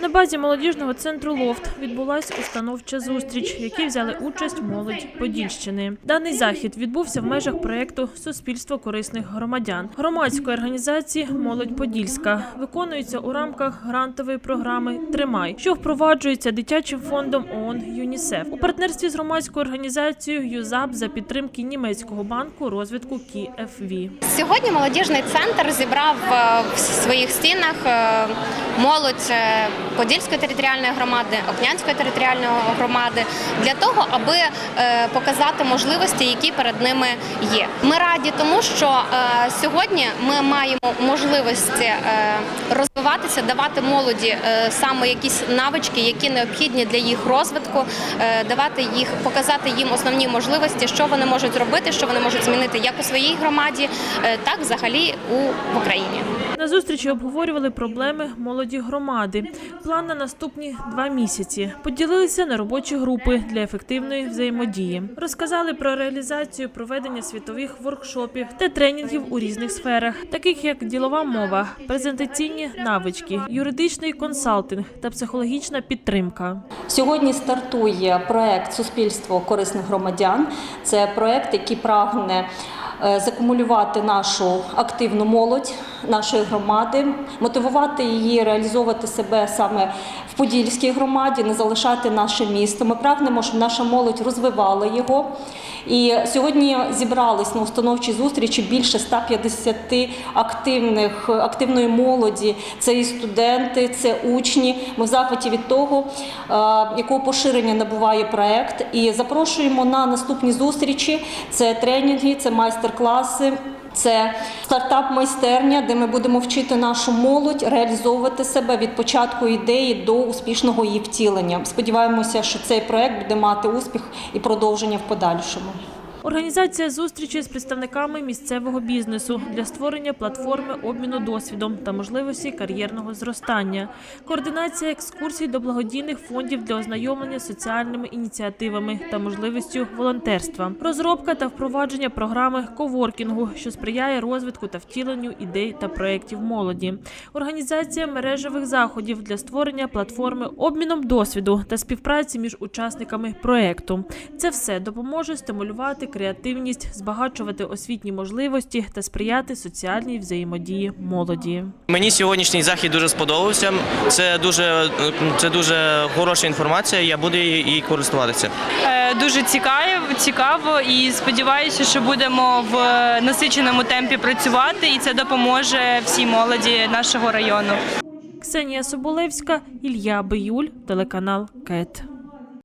На базі молодіжного центру Лофт відбулася установча зустріч, в якій взяли участь молодь Подільщини. Даний захід відбувся в межах проєкту Суспільство корисних громадян громадської організації Молодь Подільська виконується у рамках грантової програми Тримай, що впроваджується дитячим фондом ООН ЮНІСЕФ у партнерстві з громадською організацією ЮЗАП за підтримки німецького банку розвитку КІФВ. Сьогодні молодіжний центр зібрав е, в своїх стінах е, молодь е, Подільської територіальної громади, Окнянської територіальної громади для того, аби е, показати можливості, які перед ними є. Ми раді тому, що е, сьогодні ми маємо можливості е, розвиватися, давати молоді саме якісь навички, які необхідні для їх розвитку, давати їх, показати їм основні можливості, що вони можуть зробити, що вони можуть змінити як у своїй громаді, так взагалі у в Україні. Зустрічі обговорювали проблеми молоді громади. План на наступні два місяці. Поділилися на робочі групи для ефективної взаємодії. Розказали про реалізацію проведення світових воркшопів та тренінгів у різних сферах, таких як ділова мова, презентаційні навички, юридичний консалтинг та психологічна підтримка. Сьогодні стартує проект Суспільство корисних громадян. Це проект, який прагне закумулювати нашу активну молодь нашої громади, мотивувати її реалізовувати себе саме в Подільській громаді, не залишати наше місто. Ми прагнемо, щоб наша молодь розвивала його. І сьогодні зібрались на установчій зустрічі більше 150 активних активної молоді. Це і студенти, це учні. Ми в захваті від того, е, якого поширення набуває проект. І запрошуємо на наступні зустрічі. Це тренінги, це майстер-класи. Це стартап-майстерня, де ми будемо вчити нашу молодь реалізовувати себе від початку ідеї до успішного її втілення. Сподіваємося, що цей проект буде мати успіх і продовження в подальшому. Організація зустрічі з представниками місцевого бізнесу для створення платформи обміну досвідом та можливості кар'єрного зростання, координація екскурсій до благодійних фондів для ознайомлення соціальними ініціативами та можливістю волонтерства, розробка та впровадження програми коворкінгу, що сприяє розвитку та втіленню ідей та проєктів молоді, організація мережевих заходів для створення платформи обміном досвіду та співпраці між учасниками проєкту. Це все допоможе стимулювати креативність, збагачувати освітні можливості та сприяти соціальній взаємодії молоді. Мені сьогоднішній захід дуже сподобався. Це дуже це дуже хороша інформація. Я буду її користуватися. Е, Дуже цікаво, цікаво і сподіваюся, що будемо в насиченому темпі працювати, і це допоможе всій молоді нашого району. Ксенія Соболевська, Ілля Биюль, телеканал КЕТ.